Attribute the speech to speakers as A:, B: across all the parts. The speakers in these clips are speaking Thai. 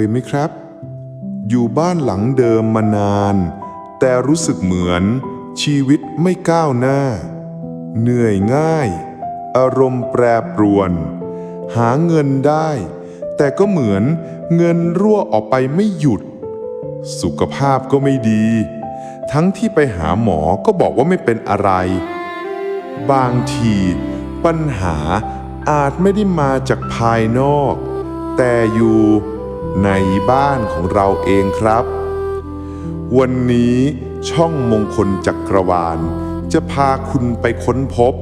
A: ยไหมครับ อยู่บ้านหลังเดิมมานาน แต่รู้สึกเหมือนชีวิตไม่ก้าวหน้า เหนื่อยง่าย อารมณ์แปรปรวน หาเงินได้ แต่ก็เหมือนเงินรั่วออกไปไม่หยุด สุขภาพก็ไม่ดี ทั้งที่ไปหาหมอก็บอกว่าไม่เป็นอะไร บางทีปัญหาอาจไม่ได้มาจากภายนอก แต่อยู่ บ้านของเราเองครับ วันนี้ช่องมงคลจักรวาล จะพาคุณไปค้นพบ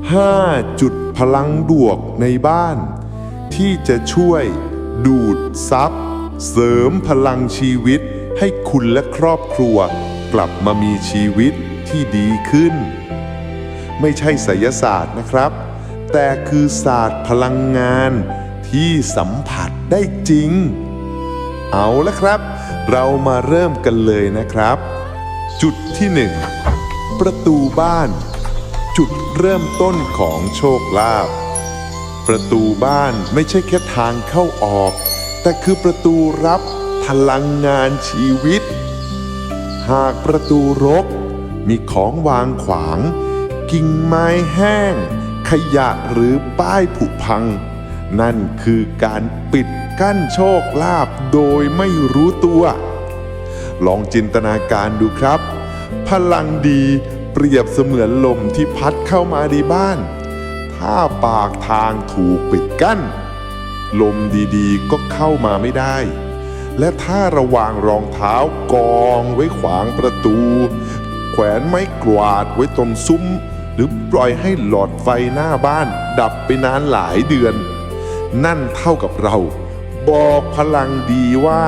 A: 5 จุดพลังบวกในบ้าน ที่จะช่วยดูดซับเสริมพลังชีวิตให้คุณและครอบครัว กลับมามีชีวิตที่ดีขึ้น ไม่ใช่ไสยศาสตร์นะครับ แต่คือศาสตร์พลังงานที่สัมผัสได้จริง เอาละครับ เรามาเริ่มกันเลยนะครับ จุดที่หนึ่งประตูบ้าน จุดเริ่มต้นของโชคลาภประตูบ้านไม่ใช่แค่ทางเข้าออก แต่คือประตูรับพลังงานชีวิต หากประตูรก มีของวางขวาง กิ่งไม้แห้ง ขยะหรือป้ายผุพัง นั่นคือการปิด กั้นโชคลาภโดยไม่รู้ตัว ลองจินตนาการดูครับ พลังดีเปรียบเสมือนลมที่พัดเข้ามาในบ้าน ถ้าปากทางถูกปิดกั้น ลมดีๆก็เข้ามาไม่ได้ และถ้าระวางรองเท้ากองไว้ขวางประตู แขวนไม้กวาดไว้ตรงซุ้ม หรือปล่อยให้หลอดไฟหน้าบ้าน ดับไปนานหลายเดือน นั่นเท่ากับเรา บอกพลังดีว่า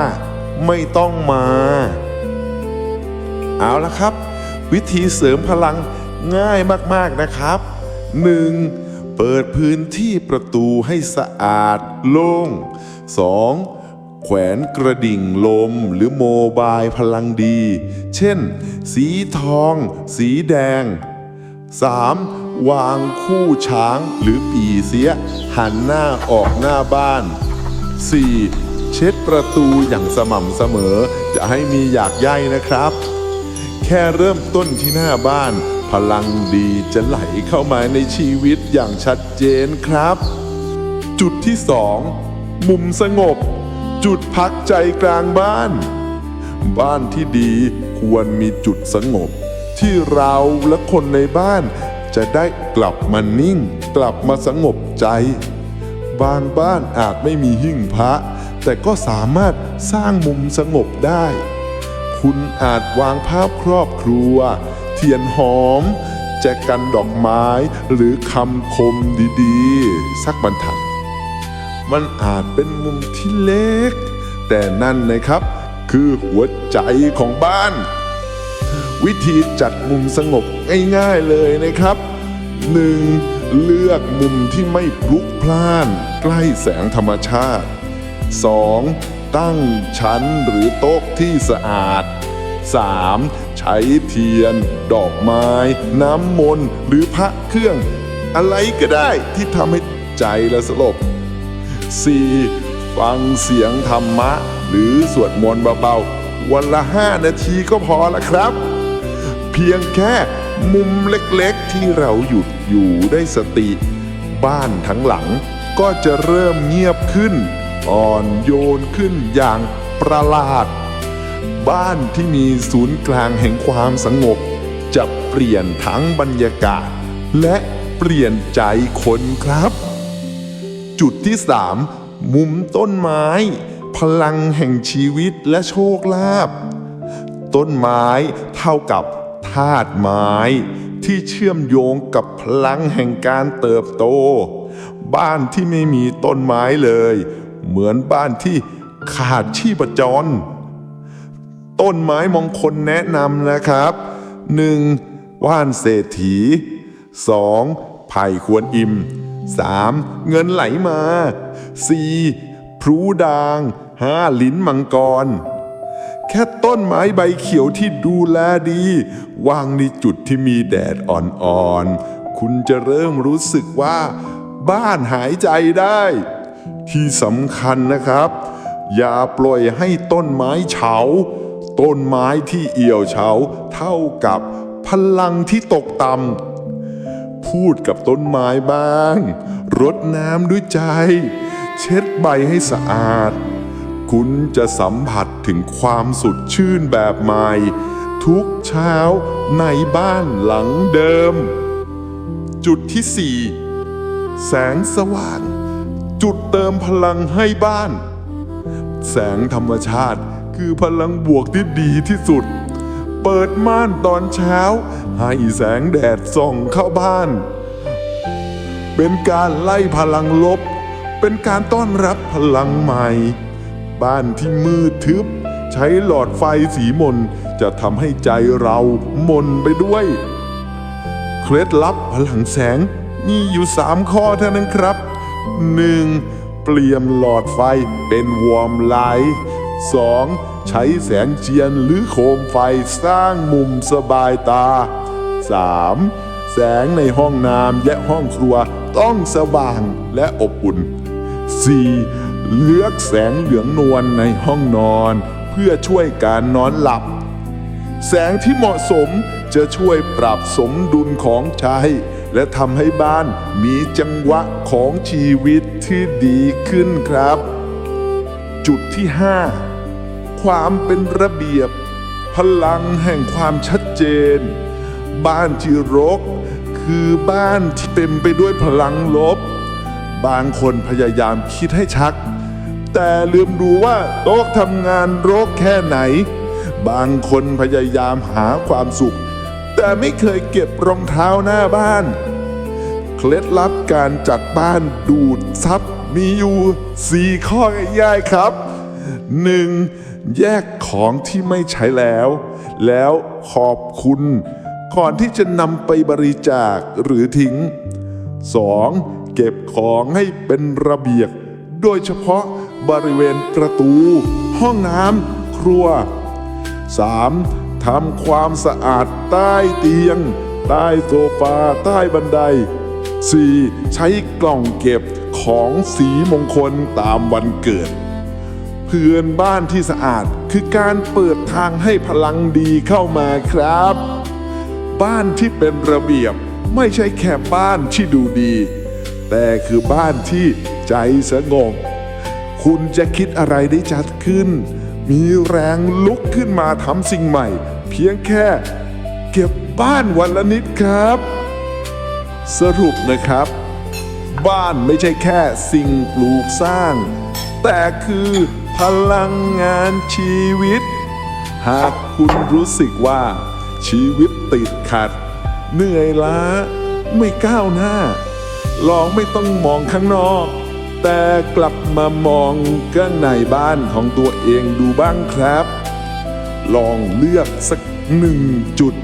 A: ไม่ต้องมา เอาละครับ วิธีเสริมพลังง่ายมากๆนะครับ 1. เปิดพื้นที่ประตูให้สะอาดโล่ง 2. แขวนกระดิ่งลมหรือโมบายพลังดี เช่น สีทอง สีแดง 3. วางคู่ช้างหรือปีเสีย หันหน้าออกหน้าบ้าน 4. เช็ดประตูอย่างสม่ำเสมอ จะให้มีอยากใยนะครับ แค่เริ่มต้นที่หน้าบ้าน พลังดีจะไหลเข้ามาในชีวิตอย่างชัดเจนครับ จุดที่สองมุมสงบ จุดพักใจกลางบ้าน บ้านที่ดีควรมีจุดสงบ ที่เราและคนในบ้านจะได้กลับมานิ่ง กลับมาสงบใจ บางบ้านอาจไม่มีหิ้งพระ แต่ก็สามารถสร้างมุมสงบได้ คุณอาจวางภาพครอบครัว เทียนหอม แจกันดอกไม้หรือคำคมดีๆ สักบรรทัด มันอาจเป็นมุมที่เล็ก แต่นั่นนะครับ คือหัวใจของบ้าน วิธีจัดมุมสงบง่ายๆเลยนะครับ 1. เลือกมุมที่ไม่พลุกพล่าน ใกล้แสงธรรมชาติ 2. ตั้งชั้นหรือโต๊ะที่สะอาด 3. ใช้เทียน ดอกไม้ น้ำมนต์หรือพระเครื่อง อะไรก็ได้ที่ทำให้ใจละสลบ 4. ฟังเสียงธรรมะ หรือสวดมนต์เบาๆ วันละ 5 นาทีก็พอละครับ เพียงแค่ มุมเล็กๆที่เราหยุดอยู่ได้สติ บ้านทั้งหลังก็จะเริ่มเงียบขึ้น อ่อนโยนขึ้นอย่างประหลาด บ้านที่มีศูนย์กลางแห่งความสงบ จะเปลี่ยนทั้งบรรยากาศ และเปลี่ยนใจคนครับ จุดที่3มุมต้นไม้ พลังแห่งชีวิตและโชคลาภต้นไม้เท่ากับ ธาตุไม้ที่เชื่อมโยงกับพลังแห่งการเติบโต บ้านที่ไม่มีต้นไม้เลย เหมือนบ้านที่ขาดชีพจร ต้นไม้มงคลแนะนำนะครับ 1. ว่านเศรษฐี 2. ไผ่ควรอิ่ม 3. เงินไหลมา 4. พลูด่าง 5. ลิ้นมังกร ค่ต้นไม้ใบเขียวที่ดูแลดี วางในจุดที่มีแดดอ่อนๆ คุณจะเริ่มรู้สึกว่า บ้านหายใจได้ ที่สำคัญนะครับ อย่าปล่อยให้ต้นไม้เฉา ต้นไม้ที่เอี่ยวเฉา เท่ากับพลังที่ตกต่ำพูดกับต้นไม้บ้าง รดน้ำด้วยใจ เช็ดใบให้สะอาด คุณจะสัมผัสถึงความสดชื่นแบบใหม่ ทุกเช้าในบ้านหลังเดิม จุดที่ 4 แสงสว่าง จุดเติมพลังให้บ้าน แสงธรรมชาติคือพลังบวกที่ดีที่สุด เปิดม่านตอนเช้า ให้แสงแดดส่องเข้าบ้าน เป็นการไล่พลังลบ เป็นการต้อนรับพลังใหม่ บ้านที่มืดทึบ ใช้หลอดไฟสีมนจะทำให้ใจเรามนไปด้วย เคล็ดลับพลังแสงมีอยู่3ข้อเท่านั้นครับ 1. เปลี่ยนหลอดไฟเป็นวอร์มไลท์ 2. ใช้แสงเทียนหรือโคมไฟสร้างมุมสบายตา 3. แสงในห้องน้ำและห้องครัวต้องสว่างและอบอุ่น 4. เลือกแสงเหลืองนวลในห้องนอน เพื่อช่วยการนอนหลับ แสงที่เหมาะสมจะช่วยปรับสมดุลของใจและทำให้บ้านมีจังหวะของชีวิตที่ดีขึ้นครับ จุดที่ 5 ความเป็นระเบียบ พลังแห่งความชัดเจน บ้านที่รก คือบ้านที่เต็มไปด้วยพลังลบ บางคนพยายามคิดให้ชัก แต่ลืมดูว่าโต๊ะทำงานโรกแค่ไหน บางคนพยายามหาความสุข แต่ไม่เคยเก็บรองเท้าหน้าบ้าน เคล็ดลับการจัดบ้านดูดซับมีอยู่4ข้อง่ายๆครับ 1. แยกของที่ไม่ใช้แล้ว แล้วขอบคุณ ก่อนที่จะนำไปบริจาคหรือทิ้ง 2. เก็บของให้เป็นระเบียบโดยเฉพาะบริเวณประตู ห้องน้ำครัว 3. ทำความสะอาดใต้เตียง ใต้โซฟาใต้บันได 4. ใช้กล่องเก็บของสีมงคลตามวันเกิด เพื่อนบ้านที่สะอาดคือการเปิดทางให้พลังดีเข้ามาครับ บ้านที่เป็นระเบียบไม่ใช่แค่บ้านที่ดูดี แต่คือบ้านที่ใจสงบ คุณจะคิดอะไรได้ชัดขึ้น มีแรงลุกขึ้นมาทำสิ่งใหม่ เพียงแค่เก็บบ้านวันละนิดครับ สรุปนะครับ บ้านไม่ใช่แค่สิ่งปลูกสร้าง แต่คือพลังงานชีวิต หากคุณรู้สึกว่าชีวิตติดขัด เหนื่อยล้าไม่ก้าวหน้า ลองไม่ต้องมองข้างนอก แต่กลับมามองข้างในบ้านของตัวเองดูบ้างครับ ลองเลือกสักหนึ่งจุด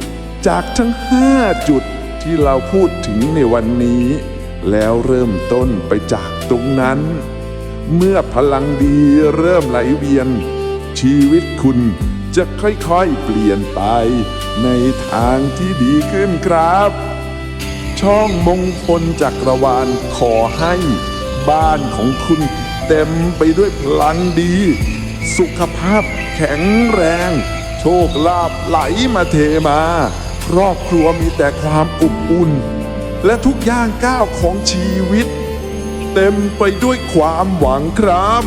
A: จากทั้ง 5 จุดที่เราพูดถึงในวันนี้ แล้วเริ่มต้นไปจากตรงนั้น เมื่อพลังดีเริ่มไหลเวียน ชีวิตคุณจะค่อยๆเปลี่ยนไปในทางที่ดีขึ้นครับ ช่องมงคลจักรวาลขอให้บ้านของคุณเต็มไปด้วยพลังดี สุขภาพแข็งแรง โชคลาภไหลมาเทมา ครอบครัวมีแต่ความอบอุ่น และทุกย่างก้าวของชีวิต เต็มไปด้วยความหวังครับ